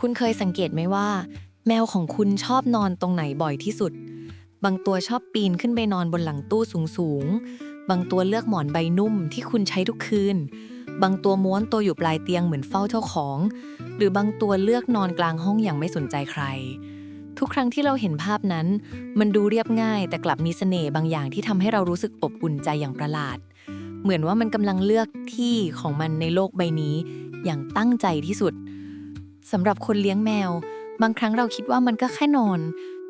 คุณเคยสังเกตไหมว่า แมวของคุณชอบนอนตรงไหนบ่อยที่สุด บางตัวชอบปีนขึ้นไปนอนบนหลังตู้สูงๆ บางตัวเลือกหมอนใบนุ่มที่คุณใช้ทุกคืน บางตัวม้วนตัวอยู่ปลายเตียงเหมือนเฝ้าเจ้าของ หรือบางตัวเลือกนอนกลางห้องอย่างไม่สนใจใคร ทุกครั้งที่เราเห็นภาพนั้น มันดูเรียบง่ายแต่กลับมีเสน่ห์บางอย่างที่ทำให้เรารู้สึกอบอุ่นใจอย่างประหลาด เหมือนว่ามันกำลังเลือกที่ของมันในโลกใบนี้อย่างตั้งใจที่สุด สำหรับคนเลี้ยงแมว บางครั้งเราคิดว่ามันก็แค่นอน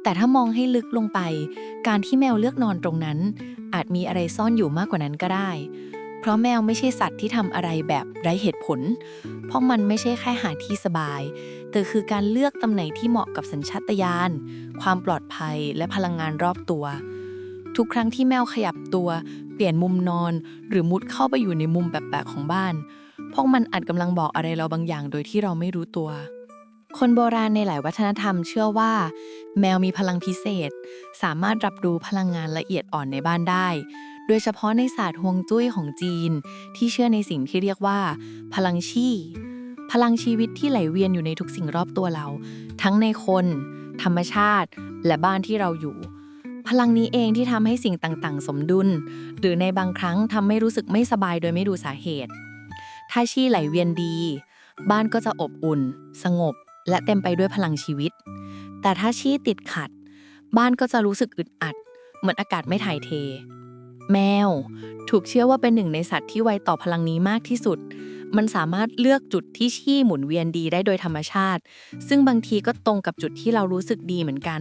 แต่ถ้ามองให้ลึกลงไป การที่แมวเลือกนอนตรงนั้น อาจมีอะไรซ่อนอยู่มากกว่านั้นก็ได้ เพราะแมวไม่ใช่สัตว์ที่ทำอะไรแบบไร้เหตุผล เพราะมันไม่ใช่แค่หาที่สบาย แต่คือการเลือกตำแหน่งที่เหมาะกับสัญชาตญาณความปลอดภัยและพลังงานรอบตัว ทุกครั้งที่แมวขยับตัว เปลี่ยนมุมนอน หรือมุดเข้าไปอยู่ในมุมแปลกๆของบ้าน พวกมันอาจกำลังบอกอะไรเราบางอย่างโดยที่เราไม่รู้ตัว คนโบราณในหลายวัฒนธรรมเชื่อว่า แมวมีพลังพิเศษ สามารถรับรู้พลังงานละเอียดอ่อนในบ้านได้ โดยเฉพาะในศาสตร์ฮวงจุ้ยของจีน ที่เชื่อในสิ่งที่เรียกว่า พลังชี่ พลังชีวิตที่ไหลเวียนอยู่ในทุกสิ่งรอบตัวเรา ทั้งในคน ธรรมชาติ และบ้านที่เราอยู่พลังนี้เองที่ทำให้สิ่งต่าง ๆ สมดุล หรือในบางครั้งทำให้รู้สึกไม่สบายโดยไม่ดูสาเหตุ ถ้าชี่ไหลเวียนดี บ้านก็จะอบอุ่น สงบ และเต็มไปด้วยพลังชีวิต แต่ถ้าชี่ติดขัด บ้านก็จะรู้สึกอึดอัด เหมือนอากาศไม่ถ่ายเท แมว ถูกเชื่อว่าเป็นหนึ่งในสัตว์ที่ไวต่อพลังนี้มากที่สุด มันสามารถเลือกจุดที่ชี่หมุนเวียนดีได้โดยธรรมชาติ ซึ่งบางทีก็ตรงกับจุดที่เรารู้สึกดีเหมือนกัน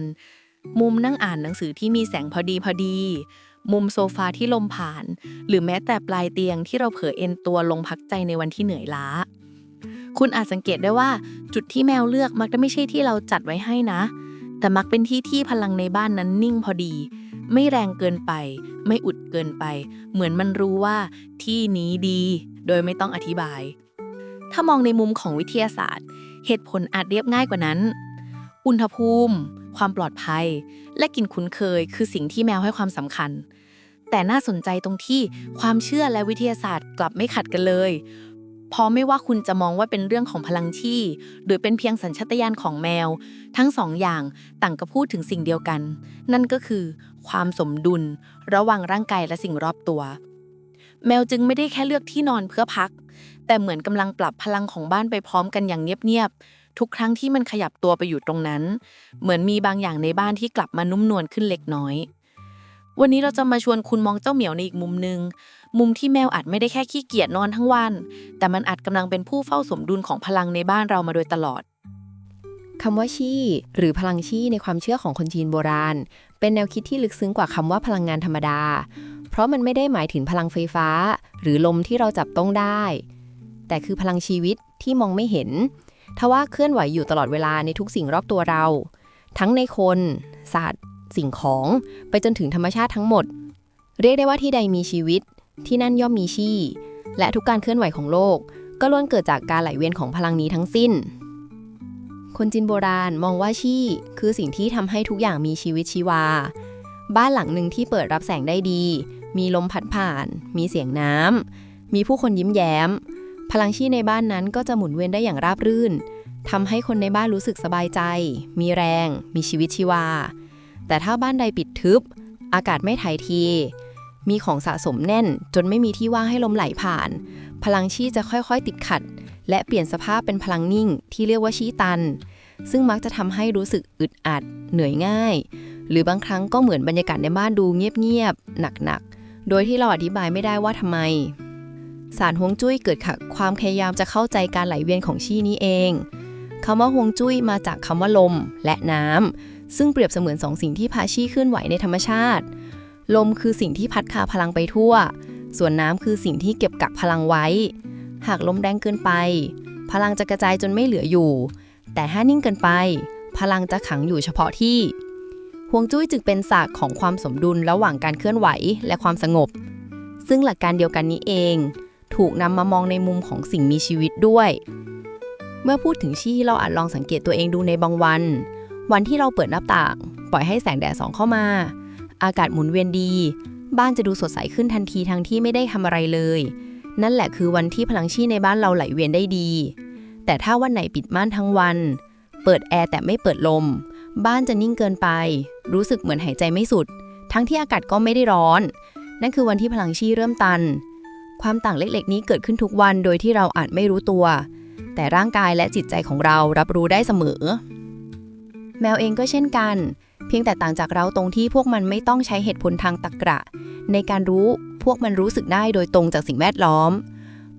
มุมนั่งอ่านหนังสือที่มีแสงพอดีพอดี มุมโซฟาที่ลมผ่าน หรือแม้แต่ปลายเตียงที่เราเผลอเอนตัวลงพักใจในวันที่เหนื่อยล้า คุณอาจสังเกตได้ว่าจุดที่แมวเลือกมักจะไม่ใช่ที่เราจัดไว้ให้นะ แต่มักเป็นที่ที่พลังในบ้านนั้นนิ่งพอดี ไม่แรงเกินไป ไม่อุดเกินไป เหมือนมันรู้ว่าที่นี้ดี โดยไม่ต้องอธิบาย ถ้ามองในมุมของวิทยาศาสตร์ เหตุผลอาจเรียบง่ายกว่านั้น อุณหภูมิความปลอดภัย และกลิ่นคุ้นเคย คือสิ่งที่แมวให้ความสำคัญ แต่น่าสนใจตรงที่ความเชื่อและวิทยาศาสตร์กลับไม่ขัดกันเลยเพราะไม่ว่าคุณจะมองว่าเป็นเรื่องของพลังที่ หรือเป็นเพียงสัญชาตญาณของแมว ทั้งสองอย่างต่างก็พูดถึงสิ่งเดียวกัน นั่นก็คือ ความสมดุล ระหว่างร่างกายและสิ่งรอบตัว แมวจึงไม่ได้แค่เลือกที่นอนเพื่อพัก แต่เหมือนกำลังปรับพลังของบ้านไปพร้อมกันอย่างเงียบๆทุกครั้งที่มันขยับตัวไปอยู่ตรงนั้น เหมือนมีบางอย่างในบ้านที่กลับมานุ่มนวลขึ้นเล็กน้อย วันนี้เราจะมาชวนคุณมองเจ้าเหมียวในอีกมุมหนึ่งมุมที่แมวอาจไม่ได้แค่ขี้เกียจนอนทั้งวัน แต่มันอาจกำลังเป็นผู้เฝ้าสมดุลของพลังในบ้านเรามาโดยตลอดคำว่าชี่ หรือพลังชี่ในความเชื่อของคนจีนโบราณ เป็นแนวคิดที่ลึกซึ้งกว่าคำว่าพลังงานธรรมดา เพราะมันไม่ได้หมายถึงพลังไฟฟ้า หรือลมที่เราจับต้องได้ แต่คือพลังชีวิตที่มองไม่เห็นทว่าเคลื่อนไหวอยู่ตลอดเวลาในทุกสิ่งรอบตัวเรา ทั้งในคน สัตว์ สิ่งของ ไปจนถึงธรรมชาติทั้งหมด เรียกได้ว่าที่ใดมีชีวิต ที่นั่นย่อมมีชี่และทุกการเคลื่อนไหวของโลก ก็ล้วนเกิดจากการไหลเวียนของพลังนี้ทั้งสิ้น คนจีนโบราณมองว่าชี่คือสิ่งที่ทำให้ทุกอย่างมีชีวิตชีวา บ้านหลังหนึ่งที่เปิดรับแสงได้ดี มีลมพัดผ่าน มีเสียงน้ำมีผู้คนยิ้มแย้ม พลังชี่ในบ้านนั้นก็จะหมุนเวียนได้อย่างราบรื่นทำให้คนในบ้านรู้สึกสบายใจ มีแรง มีชีวิตชีวา แต่ถ้าบ้านใดปิดทึบ อากาศไม่ถ่ายที มีของสะสมแน่น จนไม่มีที่ว่างให้ลมไหลผ่าน พลังชี่จะค่อยๆ ติดขัด และเปลี่ยนสภาพเป็นพลังนิ่ง ที่เรียกว่าชี่ตัน ซึ่งมักจะทำให้รู้สึกอึดอัด เหนื่อยง่าย หรือบางครั้งก็เหมือนบรรยากาศในบ้านดูเงียบๆหนักๆ โดยที่เราอธิบายไม่ได้ว่าทำไมสารฮวงจุ้ยเกิดจากความพยายามจะเข้าใจการไหลเวียนของชี่นี้เองคำว่าฮวงจุ้ยมาจากคำว่าลมและน้ำ ซึ่งเปรียบเสมือนสองสิ่งที่พาชีเคลื่อนไหวในธรรมชาติ ลมคือสิ่งที่พัดพาพลังไปทั่ว ส่วนน้ำคือสิ่งที่เก็บกักพลังไว้ หากลมแรงเกินไป พลังจะกระจายจนไม่เหลืออยู่ แต่ถ้านิ่งเกินไป พลังจะขังอยู่เฉพาะที่ฮวงจุ้ยจึงเป็นศาสตร์ของความสมดุลระหว่างการเคลื่อนไหวและความสงบ ซึ่งหลักการเดียวกันนี้เอง ถูกนำมามองในมุมของสิ่งมีชีวิตด้วย เมื่อพูดถึงชี่เราอาจลองสังเกตตัวเองดูในบางวัน วันที่เราเปิดหน้าต่าง ปล่อยให้แสงแดดส่องเข้ามา อากาศหมุนเวียนดี บ้านจะดูสดใสขึ้นทันทีทั้งที่ไม่ได้ทำอะไรเลย นั่นแหละคือวันที่พลังชี่ในบ้านเราไหลเวียนได้ดี แต่ถ้าวันไหนปิดม่านทั้งวัน เปิดแอร์แต่ไม่เปิดลม บ้านจะนิ่งเกินไป รู้สึกเหมือนหายใจไม่สุด ทั้งที่อากาศก็ไม่ได้ร้อน นั่นคือวันที่พลังชีเริ่มตัน ความต่างเล็กๆ นี้เกิดขึ้นทุกวันโดยที่เราอาจไม่รู้ตัว แต่ร่างกายและจิตใจของเรารับรู้ได้เสมอ แมวเองก็เช่นกัน เพียงแต่ต่างจากเราตรงที่พวกมันไม่ต้องใช้เหตุผลทางตรกะ ในการรู้พวกมันรู้สึกได้โดยตรงจากสิ่งแวดล้อม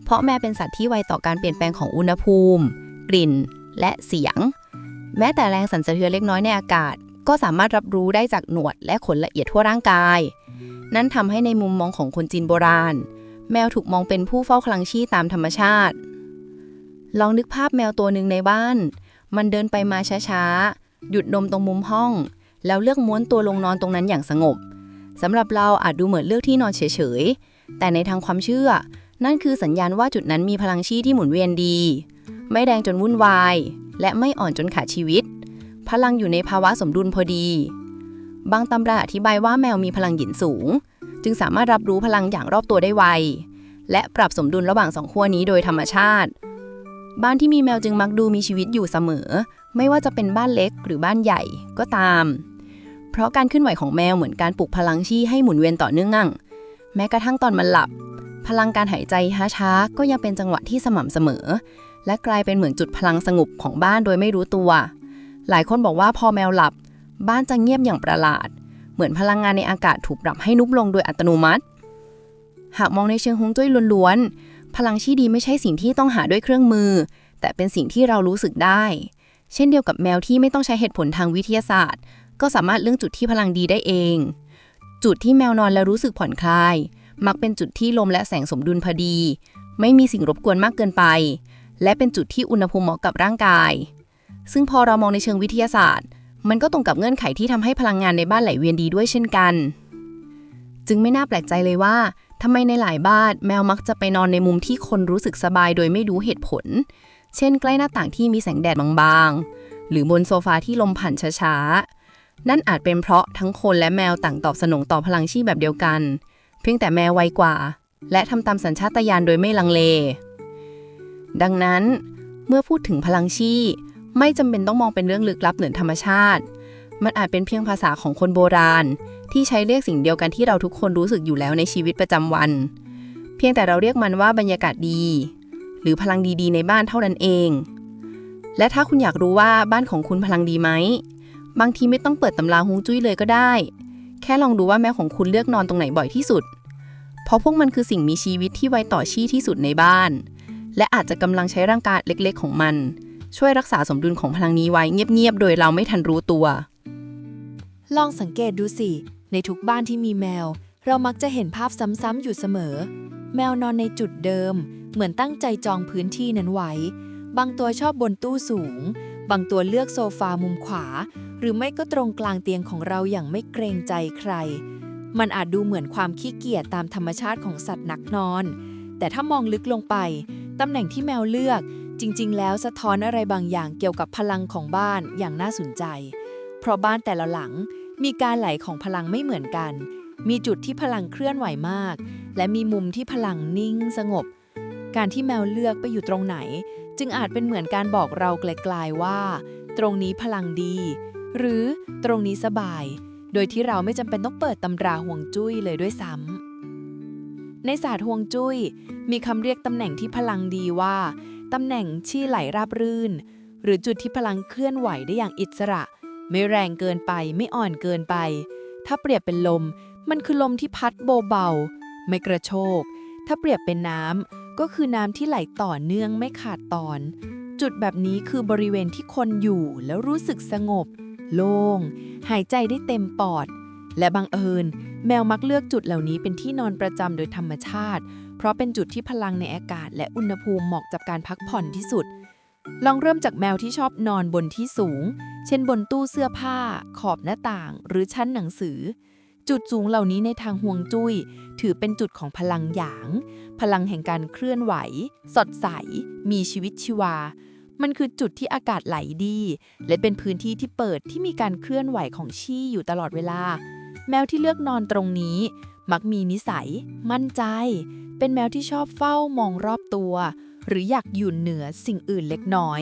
เพราะแมวเป็นสัตว์ที่ไวต่อการเปลี่ยนแปลงของอุณหภูมิ กลิ่น และเสียง แม้แต่แรงสั่นสะเทือนเล็กน้อยในอากาศ ก็สามารถรับรู้ได้จากหนวดและขนละเอียดทั่วร่างกาย นั่นทำให้ในมุมมองของคนจีนโบราณ แมวถูกมองเป็นผู้เฝ้าคลังชีตามธรรมชาติ ลองนึกภาพแมวตัวหนึ่งในบ้าน มันเดินไปมาช้าๆ หยุดนมตรงมุมห้อง แล้วเลือกม้วนตัวลงนอนตรงนั้นอย่างสงบสำหรับเราอาจดูเหมือนเลือกที่นอนเฉยๆ แต่ในทางความเชื่อ นั่นคือสัญญาณว่าจุดนั้นมีพลังชีที่หมุนเวียนดี ไม่แดงจนวุ่นวาย และไม่อ่อนจนขาดชีวิต พลังอยู่ในภาวะสมดุลพอดี บางตำราอธิบายว่าแมวมีพลังหยินสูง จึงสามารถรับรู้พลังอย่างรอบตัวได้ไว และปรับสมดุลระหว่างสองขั้วนี้โดยธรรมชาติ บ้านที่มีแมวจึงมักดูมีชีวิตอยู่เสมอ ไม่ว่าจะเป็นบ้านเล็กหรือบ้านใหญ่ก็ตาม เพราะการเคลื่อนไหวของแมวเหมือนการปลุกพลังชีให้หมุนเวียนต่อเนื่อง แม้กระทั่งตอนมันหลับ พลังการหายใจช้าๆก็ยังเป็นจังหวะที่สม่ำเสมอ และกลายเป็นเหมือนจุดพลังสงบของบ้านโดยไม่รู้ตัว หลายคนบอกว่าพอแมวหลับ บ้านจะเงียบอย่างประหลาด เหมือนพลังงานในอากาศถูกปรับให้นุบลงโดยอัตโนมัติ หากมองในเชิงฮวงจุ้ยล้วนๆ พลังที่ดีไม่ใช่สิ่งที่ต้องหาด้วยเครื่องมือ แต่เป็นสิ่งที่เรารู้สึกได้ เช่นเดียวกับแมวที่ไม่ต้องใช้เหตุผลทางวิทยาศาสตร์ ก็สามารถเลือกจุดที่พลังดีได้เอง จุดที่แมวนอนแล้วรู้สึกผ่อนคลาย มักเป็นจุดที่ลมและแสงสมดุลพอดี ไม่มีสิ่งรบกวนมากเกินไป และเป็นจุดที่อุณหภูมิเหมาะกับร่างกาย ซึ่งพอเรามองในเชิงวิทยาศาสตร์ มันก็ตรงกับเงื่อนไขที่ทำให้พลังงานในบ้านไหลเวียนดีด้วยเช่นกัน จึงไม่น่าแปลกใจเลยว่า ทำไมในหลายบ้านแมวมักจะไปนอนในมุมที่คนรู้สึกสบายโดยไม่รู้เหตุผล เช่น ใกล้หน้าต่างที่มีแสงแดดบางๆ หรือบนโซฟาที่ลมผ่านช้าๆ นั่นอาจเป็นเพราะทั้งคนและแมวต่างตอบสนองต่อพลังชีพแบบเดียวกัน เพียงแต่แมวไวกว่า และทำตามสัญชาตญาณโดยไม่ลังเล ดังนั้น เมื่อพูดถึงพลังชีพไม่จำเป็นต้องมองเป็นเรื่องลึกลับเหนือธรรมชาติ มันอาจเป็นเพียงภาษาของคนโบราณ ที่ใช้เรียกสิ่งเดียวกันที่เราทุกคนรู้สึกอยู่แล้วในชีวิตประจำวัน เพียงแต่เราเรียกมันว่าบรรยากาศดี หรือพลังดีๆ ในบ้านเท่านั้นเอง และถ้าคุณอยากรู้ว่าบ้านของคุณพลังดีไหมบางทีไม่ต้องเปิดตำราฮวงจุ้ยเลยก็ได้ แค่ลองดูว่าแม่ของคุณเลือกนอนตรงไหนบ่อยที่สุด เพราะพวกมันคือสิ่งมีชีวิตที่ไวต่อชีที่สุดในบ้าน และอาจจะกำลังใช้ร่างกายเล็กๆ ของมัน ช่วยรักษาสมดุลของพลังนี้ไว้เงียบๆ โดยเราไม่ทันรู้ตัว ลองสังเกตดูสิ ในทุกบ้านที่มีแมว เรามักจะเห็นภาพซ้ำๆอยู่เสมอ แมวนอนในจุดเดิม เหมือนตั้งใจจองพื้นที่นั้นไว้ บางตัวชอบบนตู้สูง บางตัวเลือกโซฟามุมขวา หรือไม่ก็ตรงกลางเตียงของเราอย่างไม่เกรงใจใคร มันอาจดูเหมือนความขี้เกียจตามธรรมชาติของสัตว์นักนอน แต่ถ้ามองลึกลงไป ตำแหน่งที่แมวเลือก จริง ๆ แล้วสะท้อนอะไรบางอย่างเกี่ยวกับพลังของบ้านอย่างน่าสนใจ เพราะบ้านแต่ละหลัง มีการไหลของพลังไม่เหมือนกัน มีจุดที่พลังเคลื่อนไหวมาก และมีมุมที่พลังนิ่งสงบ การที่แมวเลือกไปอยู่ตรงไหน จึงอาจเป็นเหมือนการบอกเราไกลๆว่า ตรงนี้พลังดี หรือตรงนี้สบาย โดยที่เราไม่จำเป็นต้องเปิดตำราห่วงจุ้ยเลยด้วยซ้ำในศาสตร์ห่วงจุ้ย มีคำเรียกตำแหน่งที่พลังดีว่าตำแหน่งที่ไหลราบรื่น หรือจุดที่พลังเคลื่อนไหวได้อย่างอิสระ ไม่แรงเกินไปไม่อ่อนเกินไป ถ้าเปรียบเป็นลม มันคือลมที่พัดเบาๆไม่กระโชก ถ้าเปรียบเป็นน้ำก็คือน้ำที่ไหลต่อเนื่องไม่ขาดตอน จุดแบบนี้คือบริเวณที่คนอยู่แล้วรู้สึกสงบ โล่ง หายใจได้เต็มปอด และบังเอิญ แมวมักเลือกจุดเหล่านี้เป็นที่นอนประจำโดยธรรมชาติ เพราะเป็นจุดที่พลังในอากาศ และอุณหภูมิเหมาะกับการพักผ่อนที่สุด ลองเริ่มจากแมวที่ชอบนอนบนที่สูง เช่นบนตู้เสื้อผ้า ขอบหน้าต่าง หรือชั้นหนังสือ จุดสูงเหล่านี้ในทางห่วงจุ้ย ถือเป็นจุดของพลังหยาง พลังแห่งการเคลื่อนไหว สดใส มีชีวิตชีวา มันคือจุดที่อากาศไหลดี และเป็นพื้นที่ที่เปิดที่มีการเคลื่อนไหวของชี่อยู่ตลอดเวลา แมวที่เลือกนอนตรงนี้ มักมีนิสัย มั่นใจ เป็นแมวที่ชอบเฝ้ามองรอบตัว หรืออยากอยู่เหนือสิ่งอื่นเล็กน้อย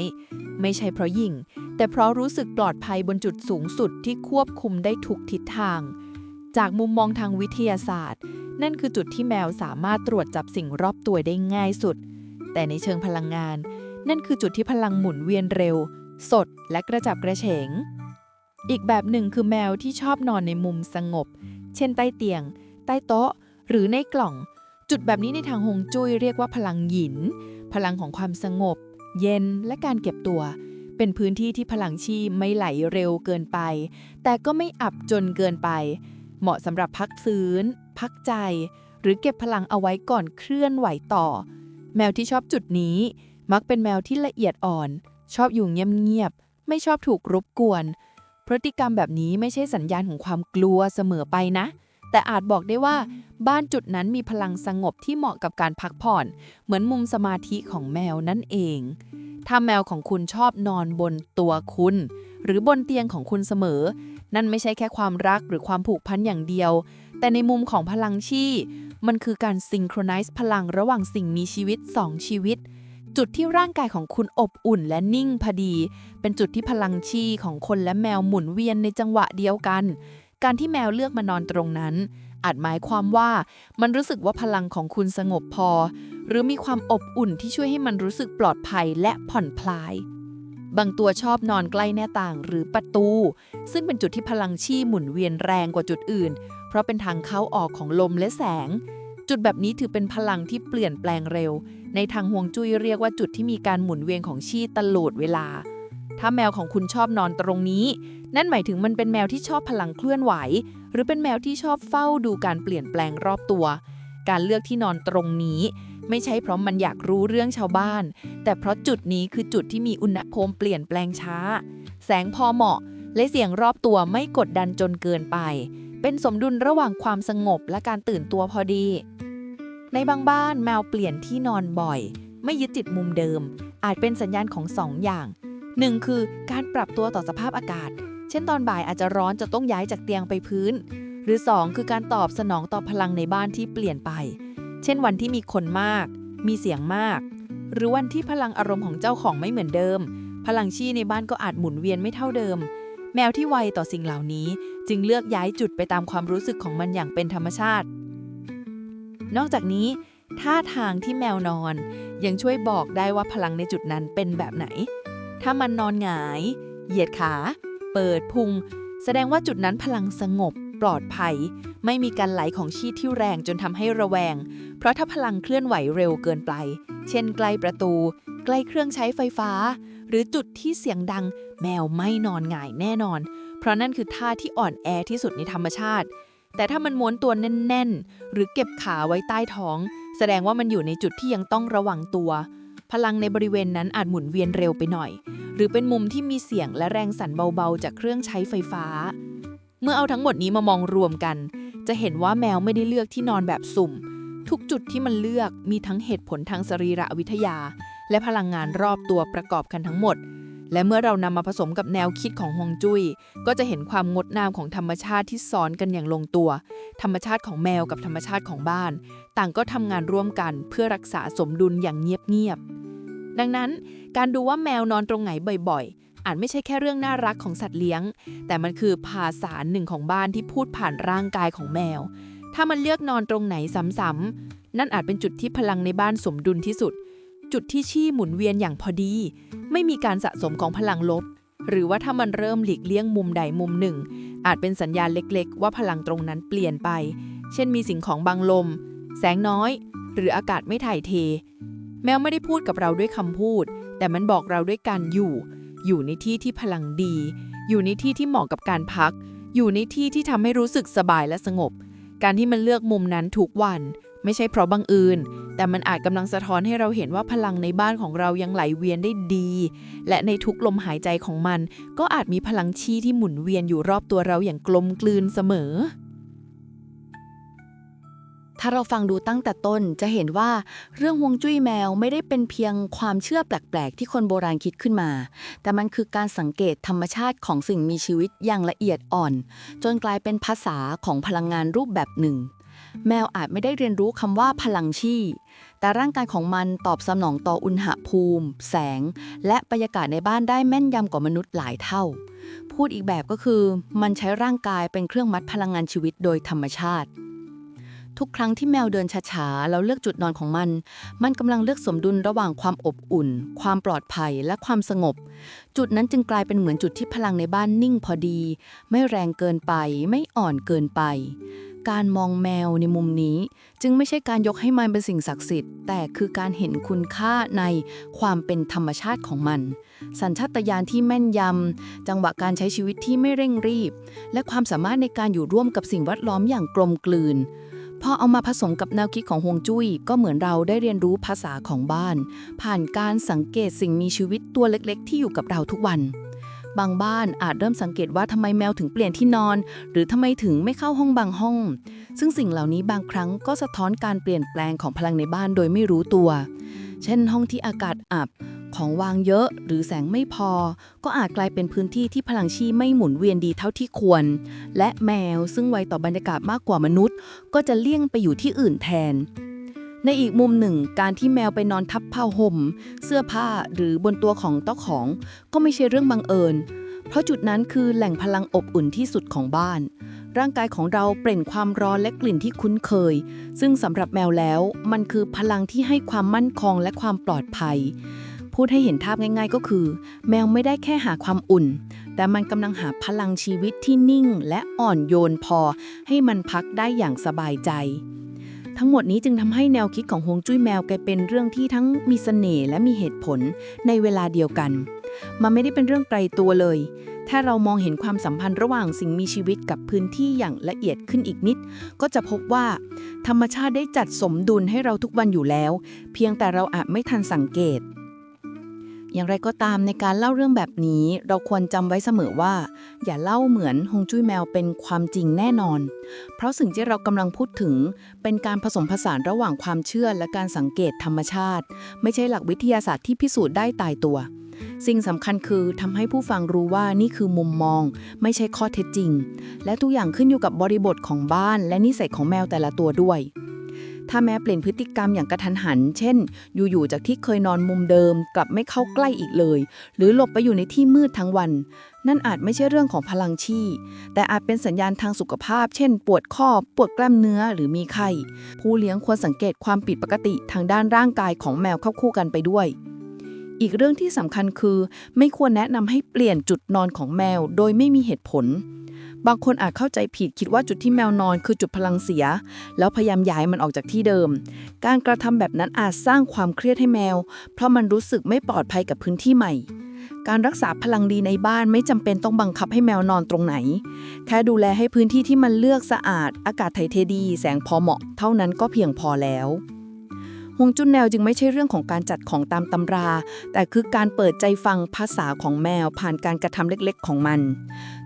ไม่ใช่เพราะยิ่ง แต่เพราะรู้สึกปลอดภัยบนจุดสูงสุดที่ควบคุมได้ทุกทิศทาง จากมุมมองทางวิทยาศาสตร์ นั่นคือจุดที่แมวสามารถตรวจจับสิ่งรอบตัวได้ง่ายสุด แต่ในเชิงพลังงาน นั่นคือจุดที่พลังหมุนเวียนเร็ว สดและกระจับกระเฉง อีกแบบหนึ่งคือแมวที่ชอบนอนในมุมสงบ เช่นใต้เตียง ใต้โต๊ะ หรือในกล่อง จุดแบบนี้ในทางฮวงจุ้ยเรียกว่าพลังหยิน พลังของความสงบ เย็นและการเก็บตัว เป็นพื้นที่ที่พลังชีไม่ไหลเร็วเกินไป แต่ก็ไม่อับจนเกินไป เหมาะสำหรับพักฟื้น พักใจ หรือเก็บพลังเอาไว้ก่อนเคลื่อนไหวต่อ แมวที่ชอบจุดนี้ มักเป็นแมวที่ละเอียดอ่อน ชอบอยู่เงียบๆไม่ชอบถูกรบกวน พฤติกรรมแบบนี้ไม่ใช่สัญญาณของความกลัวเสมอไปนะ แต่อาจบอกได้ว่าบ้านจุดนั้นมีพลังสงบที่เหมาะกับการพักผ่อน เหมือนมุมสมาธิของแมวนั่นเอง ถ้าแมวของคุณชอบนอนบนตัวคุณ หรือบนเตียงของคุณเสมอ นั่นไม่ใช่แค่ความรักหรือความผูกพันอย่างเดียว แต่ในมุมของพลังชีมันคือการซิงโครไนซ์พลังระหว่างสิ่งมีชีวิตสองชีวิต จุดที่ร่างกายของคุณอบอุ่นและนิ่งพอดี เป็นจุดที่พลังชีของคนและแมวหมุนเวียนในจังหวะเดียวกัน การที่แมวเลือกมานอนตรงนั้น อาจหมายความว่ามันรู้สึกว่าพลังของคุณสงบพอ หรือมีความอบอุ่นที่ช่วยให้มันรู้สึกปลอดภัยและผ่อนคลาย บางตัวชอบนอนใกล้หน้าต่างหรือประตู ซึ่งเป็นจุดที่พลังชีหมุนเวียนแรงกว่าจุดอื่น เพราะเป็นทางเข้าออกของลมและแสง จุดแบบนี้ถือเป็นพลังที่เปลี่ยนแปลงเร็ว ในทางฮวงจุ้ยเรียกว่าจุดที่มีการหมุนเวียนของชีตลอดเวลา ถ้าแมวของคุณชอบนอนตรงนี้ นั่นหมายถึงมันเป็นแมวที่ชอบพลังเคลื่อนไหว หรือเป็นแมวที่ชอบเฝ้าดูการเปลี่ยนแปลงรอบตัว การเลือกที่นอนตรงนี้ ไม่ใช่เพราะมันอยากรู้เรื่องชาวบ้าน แต่เพราะจุดนี้คือจุดที่มีอุณหภูมิเปลี่ยนแปลงช้า แสงพอเหมาะ และเสียงรอบตัวไม่กดดันจนเกินไป เป็นสมดุลระหว่างความสงบและการตื่นตัวพอดี ในบางบ้านแมวเปลี่ยนที่นอนบ่อย ไม่ยึดติดมุมเดิม อาจเป็นสัญญาณของสองอย่าง หนึ่งคือการปรับตัวต่อสภาพอากาศ เช่นตอนบ่ายอาจจะร้อนจะต้องย้ายจากเตียงไปพื้น หรือ 2 คือการตอบสนองต่อพลังในบ้านที่เปลี่ยนไป เช่นวันที่มีคนมาก มีเสียงมาก หรือวันที่พลังอารมณ์ของเจ้าของไม่เหมือนเดิม พลังชีในบ้านก็อาจหมุนเวียนไม่เท่าเดิม แมวที่ไวต่อสิ่งเหล่านี้ จึงเลือกย้ายจุดไปตามความรู้สึกของมันอย่างเป็นธรรมชาติ นอกจากนี้ท่าทางที่แมวนอน ยังช่วยบอกได้ว่าพลังในจุดนั้นเป็นแบบไหน ถ้ามันนอนหงาย เหยียดขา เปิดพุง แสดงว่าจุดนั้นพลังสงบ ปลอดภัย ไม่มีการไหลของชีทที่แรงจนทำให้ระแวง เพราะถ้าพลังเคลื่อนไหวเร็วเกินไป เช่นใกล้ประตู ใกล้เครื่องใช้ไฟฟ้า หรือจุดที่เสียงดัง แมวไม่นอนหงายแน่นอน เพราะนั่นคือท่าที่อ่อนแอที่สุดในธรรมชาติแต่ถ้ามันม้วนตัวแน่น ๆ หรือเก็บขาไว้ใต้ท้อง แสดงว่ามันอยู่ในจุดที่ยังต้องระวังตัว พลังในบริเวณนั้นอาจหมุนเวียนเร็วไปหน่อย หรือเป็นมุมที่มีเสียงและแรงสั่นเบาๆ จากเครื่องใช้ไฟฟ้า เมื่อเอาทั้งหมดนี้มามองรวมกัน จะเห็นว่าแมวไม่ได้เลือกที่นอนแบบสุ่ม ทุกจุดที่มันเลือกมีทั้งเหตุผลทางสรีระวิทยา และพลังงานรอบตัวประกอบกันทั้งหมด และเมื่อเรานำมาผสมกับแนวคิดของฮวงจุ้ยก็จะเห็นความงดงามของธรรมชาติที่ซ้อนกันอย่างลงตัว ธรรมชาติของแมวกับธรรมชาติของบ้าน ต่างก็ทำงานร่วมกันเพื่อรักษาสมดุลอย่างเงียบๆ ดังนั้น การดูว่าแมวนอนตรงไหนบ่อยๆ อาจไม่ใช่แค่เรื่องน่ารักของสัตว์เลี้ยง แต่มันคือภาษาหนึ่งของบ้านที่พูดผ่านร่างกายของแมว ถ้ามันเลือกนอนตรงไหนซ้ำๆนั่นอาจเป็นจุดที่พลังในบ้านสมดุลที่สุด จุดที่ชี่หมุนเวียนอย่างพอดี ไม่มีการสะสมของพลังลบ หรือว่าถ้ามันเริ่มหลีกเลี่ยงมุมใดมุมหนึ่ง อาจเป็นสัญญาณเล็กๆ ว่าพลังตรงนั้นเปลี่ยนไป เช่นมีสิ่งของบังลม แสงน้อย หรืออากาศไม่ถ่ายเท แมวไม่ได้พูดกับเราด้วยคำพูด แต่มันบอกเราด้วยการอยู่ อยู่ในที่ที่พลังดี อยู่ในที่ที่เหมาะกับการพัก อยู่ในที่ที่ทำให้รู้สึกสบายและสงบ การที่มันเลือกมุมนั้นทุกวัน ไม่ใช่เพราะบังเอิญแต่มันอาจกำลังสะท้อนให้เราเห็นว่าพลังในบ้านของเรายังไหลเวียนได้ดี และในทุกลมหายใจของมัน ก็อาจมีพลังชีที่หมุนเวียนอยู่รอบตัวเราอย่างกลมกลืนเสมอ ถ้าเราฟังดูตั้งแต่ต้นจะเห็นว่าเรื่องฮวงจุ้ยแมวไม่ได้เป็นเพียงความเชื่อแปลกๆ ที่คนโบราณคิดขึ้นมา แต่มันคือการสังเกตธรรมชาติของสิ่งมีชีวิตอย่างละเอียดอ่อน จนกลายเป็นภาษาของพลังงานรูปแบบหนึ่ง แมวอาจไม่ได้เรียนรู้คำว่าพลังชีแต่ร่างกายของมันตอบสนองต่ออุณหภูมิ แสง และบรรยากาศในบ้านได้แม่นยำกว่ามนุษย์หลายเท่า พูดอีกแบบก็คือ มันใช้ร่างกายเป็นเครื่องมัดพลังงานชีวิตโดยธรรมชาติ ทุกครั้งที่แมวเดินช้าๆแล้วเลือกจุดนอนของมัน มันกำลังเลือกสมดุลระหว่างความอบอุ่น ความปลอดภัยและความสงบ จุดนั้นจึงกลายเป็นเหมือนจุดที่พลังในบ้านนิ่งพอดี ไม่แรงเกินไป ไม่อ่อนเกินไป การมองแมวในมุมนี้ จึงไม่ใช่การยกให้มันเป็นสิ่งศักดิ์สิทธิ์ แต่คือการเห็นคุณค่าในความเป็นธรรมชาติของมัน สัญชาตญาณที่แม่นยำ จังหวะการใช้ชีวิตที่ไม่เร่งรีบ และความสามารถในการอยู่ร่วมกับสิ่งแวดล้อมอย่างกลมกลืนพอเอามาผสมกับแนวคิดของฮวงจุ้ย ก็เหมือนเราได้เรียนรู้ภาษาของบ้าน ผ่านการสังเกตสิ่งมีชีวิตตัวเล็กๆ ที่อยู่กับเราทุกวัน บางบ้านอาจเริ่มสังเกตว่าทำไมแมวถึงเปลี่ยนที่นอน หรือทำไมถึงไม่เข้าห้องบางห้อง ซึ่งสิ่งเหล่านี้บางครั้งก็สะท้อนการเปลี่ยนแปลงของพลังในบ้านโดยไม่รู้ตัว เช่น ห้องที่อากาศอับ ของวางเยอะหรือแสงไม่พอ ก็อาจกลายเป็นพื้นที่ที่พลังชีไม่หมุนเวียนดีเท่าที่ควร และแมวซึ่งไวต่อบรรยากาศมากกว่ามนุษย์ ก็จะเลี่ยงไปอยู่ที่อื่นแทน ในอีกมุมหนึ่ง การที่แมวไปนอนทับผ้าห่ม เสื้อผ้าหรือบนตัวของเจ้าของ ก็ไม่ใช่เรื่องบังเอิญ เพราะจุดนั้นคือแหล่งพลังอบอุ่นที่สุดของบ้าน ร่างกายของเราเปล่งความร้อนและกลิ่นที่คุ้นเคย ซึ่งสำหรับแมวแล้ว มันคือพลังที่ให้ความมั่นคงและความปลอดภัย พูดให้เห็นภาพง่าย ๆ ก็คือ แมวไม่ได้แค่หาความอุ่น แต่มันกำลังหาพลังชีวิตที่นิ่ง และอ่อนโยนพอ ให้มันพักได้อย่างสบายใจ ทั้งหมดนี้จึงทำให้แนวคิดของฮวงจุ้ยแมวกลายเป็นเรื่องที่ทั้งมีเสน่ห์และมีเหตุผลในเวลาเดียวกัน มันไม่ได้เป็นเรื่องไกลตัวเลย ถ้าเรามองเห็นความสัมพันธ์ระหว่างสิ่งมีชีวิตกับพื้นที่อย่างละเอียดขึ้นอีกนิด ก็จะพบว่า ธรรมชาติได้จัดสมดุลให้เราทุกวันอยู่แล้ว เพียงแต่เราอาจไม่ทันสังเกต อย่างไรก็ตามในการเล่าเรื่องแบบนี้ เราควรจำไว้เสมอว่า อย่าเล่าเหมือนฮงจุ้ยแมวเป็นความจริงแน่นอน เพราะสิ่งที่เรากำลังพูดถึง เป็นการผสมผสานระหว่างความเชื่อและการสังเกตธรรมชาติ ไม่ใช่หลักวิทยาศาสตร์ที่พิสูจน์ได้ตายตัว สิ่งสำคัญคือทำให้ผู้ฟังรู้ว่านี่คือมุมมอง ไม่ใช่ข้อเท็จจริง และทุกอย่างขึ้นอยู่กับบริบทของบ้าน และนิสัยของแมวแต่ละตัวด้วย ถ้าแม้เปลี่ยนพฤติกรรมอย่างกระทันหัน เช่น อยู่ๆจากที่เคยนอนมุมเดิม กลับไม่เข้าใกล้อีกเลย หรือหลบไปอยู่ในที่มืดทั้งวัน นั่นอาจไม่ใช่เรื่องของพลังชีแต่อาจเป็นสัญญาณทางสุขภาพ เช่น ปวดข้อ ปวดกล้ามเนื้อหรือมีไข้ ผู้เลี้ยงควรสังเกตความผิดปกติทางด้านร่างกายของแมวเข้าคู่กันไปด้วย อีกเรื่องที่สำคัญคือ ไม่ควรแนะนำให้เปลี่ยนจุดนอนของแมว โดยไม่มีเหตุผล บางคนอาจเข้าใจผิดคิดว่าจุดที่แมวนอนคือจุดพลังเสีย แล้วพยายามย้ายมันออกจากที่เดิม การกระทำแบบนั้นอาจสร้างความเครียดให้แมว เพราะมันรู้สึกไม่ปลอดภัยกับพื้นที่ใหม่การรักษาพลังดีในบ้านไม่จำเป็นต้องบังคับให้แมวนอนตรงไหน แค่ดูแลให้พื้นที่ที่มันเลือกสะอาด อากาศถ่ายเทดี แสงพอเหมาะ เท่านั้นก็เพียงพอแล้ว ฮวงจุ้นแนวจึงไม่ใช่เรื่องของการจัดของตามตำรา แต่คือการเปิดใจฟังภาษาของแมวผ่านการกระทำเล็กๆ ของมัน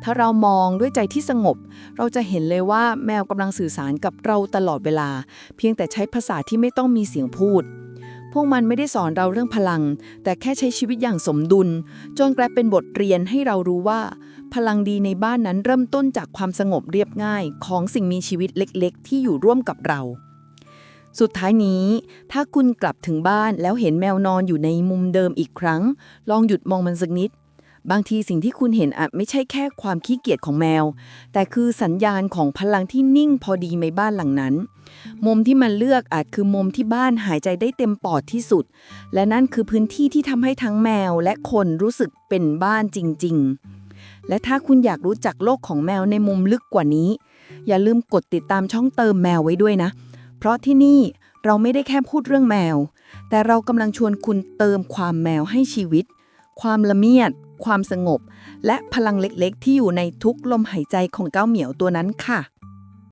ถ้าเรามองด้วยใจที่สงบ เราจะเห็นเลยว่าแมวกำลังสื่อสารกับเราตลอดเวลา เพียงแต่ใช้ภาษาที่ไม่ต้องมีเสียงพูด พวกมันไม่ได้สอนเราเรื่องพลัง แต่แค่ใช้ชีวิตอย่างสมดุล จนกลายเป็นบทเรียนให้เรารู้ว่า พลังดีในบ้านนั้นเริ่มต้นจากความสงบเรียบง่าย ของสิ่งมีชีวิตเล็ก ๆ ที่อยู่ร่วมกับเรา สุดท้ายนี้ ถ้าคุณกลับถึงบ้านแล้วเห็นแมวนอนอยู่ในมุมเดิมอีกครั้ง ลองหยุดมองมันสักนิด บางทีสิ่งที่คุณเห็นอาจไม่ใช่แค่ความขี้เกียจของแมว แต่คือสัญญาณของพลังที่นิ่งพอดีในบ้านหลังนั้น มุมที่มันเลือกอาจคือมุมที่บ้านหายใจได้เต็มปอดที่สุด และนั่นคือพื้นที่ที่ทำให้ทั้งแมวและคนรู้สึกเป็นบ้านจริง ๆ และถ้าคุณอยากรู้จักโลกของแมวในมุมลึกกว่านี้ อย่าลืมกดติดตามช่องเติมแมวไว้ด้วยนะ เพราะที่นี่เราไม่ได้แค่พูดเรื่องแมว แต่เรากำลังชวนคุณเติมความแมวให้ชีวิต ความละเมียด ความสงบ และพลังเล็กๆ ที่อยู่ในทุกลมหายใจของเก้าเหมียวตัวนั้นค่ะ